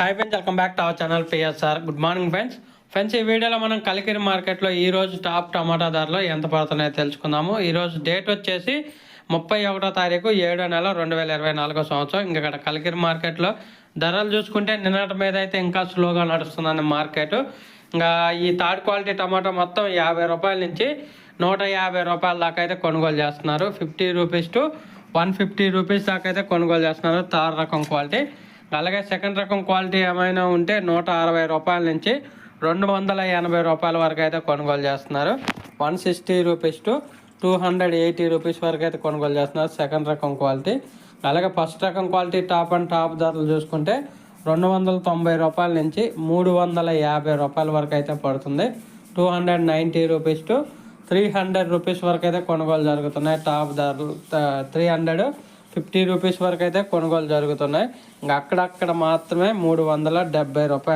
Hi friends welcome back to our channel P S R good morning friends friends ఈ వీడియోలో మనం కలికిరి మార్కెట్లో ఈరోజు టాప్ టమాటా ధరలు ఎంత పడుతున్నాయో తెలుసుకుందాము. ఈరోజు డేట్ వచ్చేసి ముప్పై ఒకటో తారీఖు ఏడో నెల రెండు వేల ఇరవై నాలుగో సంవత్సరం. ఇంకా ఇక్కడ కలికిరి మార్కెట్లో ధరలు చూసుకుంటే నిన్నటి మీద అయితే ఇంకా స్లోగా నడుస్తుందండి మార్కెట్. ఇంకా ఈ థర్డ్ క్వాలిటీ టమాటా మొత్తం యాభై రూపాయల నుంచి నూట యాభై రూపాయల దాకా అయితే కొనుగోలు చేస్తున్నారు. Fifty rupees to one fifty rupees దాకా అయితే కొనుగోలు చేస్తున్నారు. థర్డ్ రకం క్వాలిటీ. అలాగే సెకండ్ రకం క్వాలిటీ ఏమైనా ఉంటే నూట అరవై రూపాయల నుంచి రెండు వందల ఎనభై రూపాయల వరకు అయితే కొనుగోలు చేస్తున్నారు. One sixty rupees to two hundred eighty rupees వరకు అయితే కొనుగోలు చేస్తున్నారు సెకండ్ రకం క్వాలిటీ. అలాగే ఫస్ట్ రకం క్వాలిటీ టాప్ అండ్ టాప్ ధరలు చూసుకుంటే రెండు వందల తొంభై రూపాయల నుంచి మూడు వందల యాభై రూపాయల వరకు అయితే పడుతుంది. Two hundred ninety rupees to three hundred rupees వరకు అయితే కొనుగోలు జరుగుతున్నాయి. టాప్ ధరలు త్రీ హండ్రెడ్ ఫిఫ్టీ రూపీస్ వరకు అయితే కొనుగోలు జరుగుతున్నాయి. ఇంకా అక్కడక్కడ మాత్రమే మూడు వందల డెబ్బై రూపాయలు